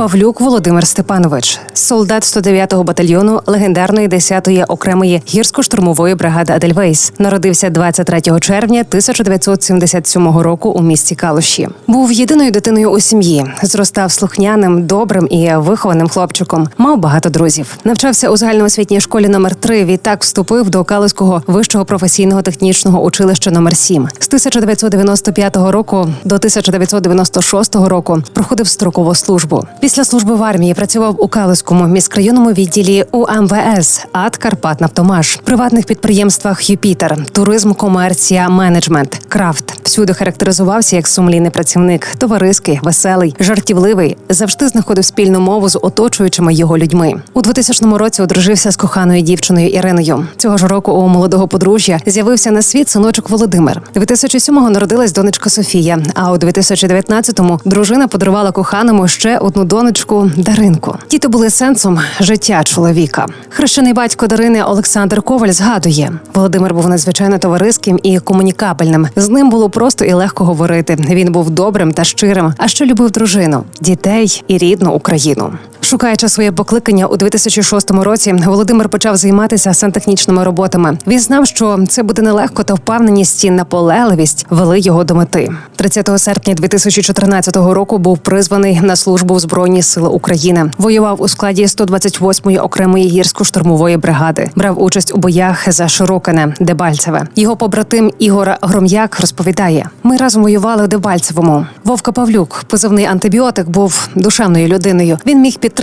Павлюк Володимир Степанович, солдат 109-го батальйону легендарної 10-ї окремої гірсько-штурмової бригади Адельвейс, народився 23 червня 1977 року у місті Калуші. Був єдиною дитиною у сім'ї. Зростав слухняним, добрим і вихованим хлопчиком. Мав багато друзів. Навчався у загальноосвітній школі номер 3 Відтак вступив до Калуського вищого професійного технічного училища номер 7 З 1995 року до 1996 року проходив строкову службу. Після служби в армії працював у Калуському міськрайонному відділі УМВС АТ Карпатнафтомаш, приватних підприємствах Юпітер, туризм, комерція, менеджмент, крафт. Всюди характеризувався як сумлінний працівник, товариський, веселий, жартівливий, завжди знаходив спільну мову з оточуючими його людьми. У 2000 році одружився з коханою дівчиною Іриною. Цього ж року у молодого подружжя з'явився на світ синочок Володимир. 2007-го народилась донечка Софія. А у 2019-му дружина подарувала коханому ще одну донечку Даринку. Діти були сенсом життя чоловіка. Хрещений батько Дарини Олександр Коваль згадує: Володимир був надзвичайно товариським і комунікабельним. З ним було просто і легко говорити. Він був добрим та щирим, а ще любив дружину, дітей і рідну Україну. Шукаючи своє покликання у 2006 році, Володимир почав займатися сантехнічними роботами. Він знав, що це буде нелегко, та впевненість і наполегливість вели його до мети. 30 серпня 2014 року був призваний на службу в Збройні Сили України. Воював у складі 128-ї окремої гірсько-штурмової бригади. Брав участь у боях за Широкине, Дебальцеве. Його побратим Ігор Гром'як розповідає: ми разом воювали у Дебальцевому. Вовка Павлюк, позивний антибіотик, був душевною людиною. Він міг підтримати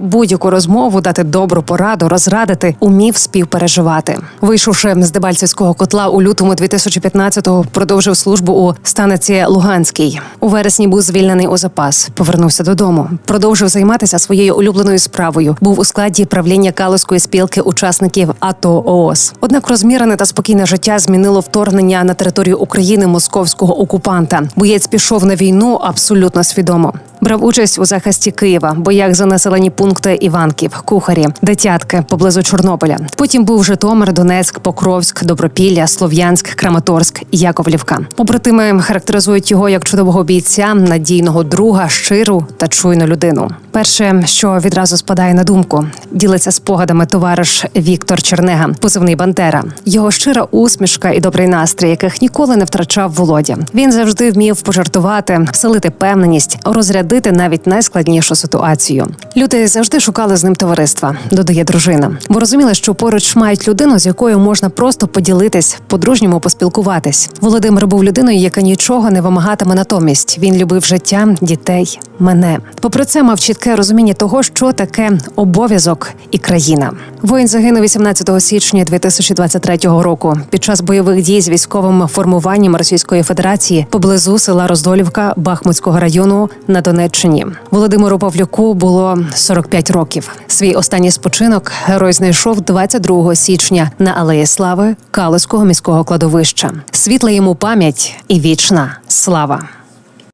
будь-яку розмову, дати добру пораду, розрадити, умів співпереживати. Вийшовши з Дебальцевського котла у лютому 2015-го, продовжив службу у станиці Луганській. У вересні був звільнений у запас. Повернувся додому. Продовжив займатися своєю улюбленою справою. Був у складі правління Калузької спілки учасників АТО ООС. Однак розмірене та спокійне життя змінило вторгнення на територію України московського окупанта. Боєць пішов на війну абсолютно свідомо. Брав участь у захисті Києва, боях за населені пункти Іванків, Кухарі, Дитятки поблизу Чорнобиля. Потім був Житомир, Донецьк, Покровськ, Добропілля, Слов'янськ, Краматорськ, Яковлівка. Побратими характеризують його як чудового бійця, надійного друга, щиру та чуйну людину. Перше, що відразу спадає на думку, ділиться спогадами товариш Віктор Чернега, позивний Бандера. Його щира усмішка і добрий настрій, яких ніколи не втрачав Володя. Він завжди вмів пожартувати, вселити певненість, розрядити навіть найскладнішу ситуацію. Люди завжди шукали з ним товариства, додає дружина, бо розуміли, що поруч мають людину, з якою можна просто поділитись, по-дружньому поспілкуватись. Володимир був людиною, яка нічого не вимагатиме натомість. Він любив життя, дітей, мене. Попри це, мав чітке розуміння того, що таке обов'язок і країна. Воїн загинув 18 січня 2023 року під час бойових дій з військовим формуванням Російської Федерації поблизу села Роздолівка Бахмутського району на Донеччині. Володимиру Павлюку було 45 років. Свій останній спочинок герой знайшов 22 січня на Алеї Слави Калицького міського кладовища. Світла йому пам'ять і вічна слава.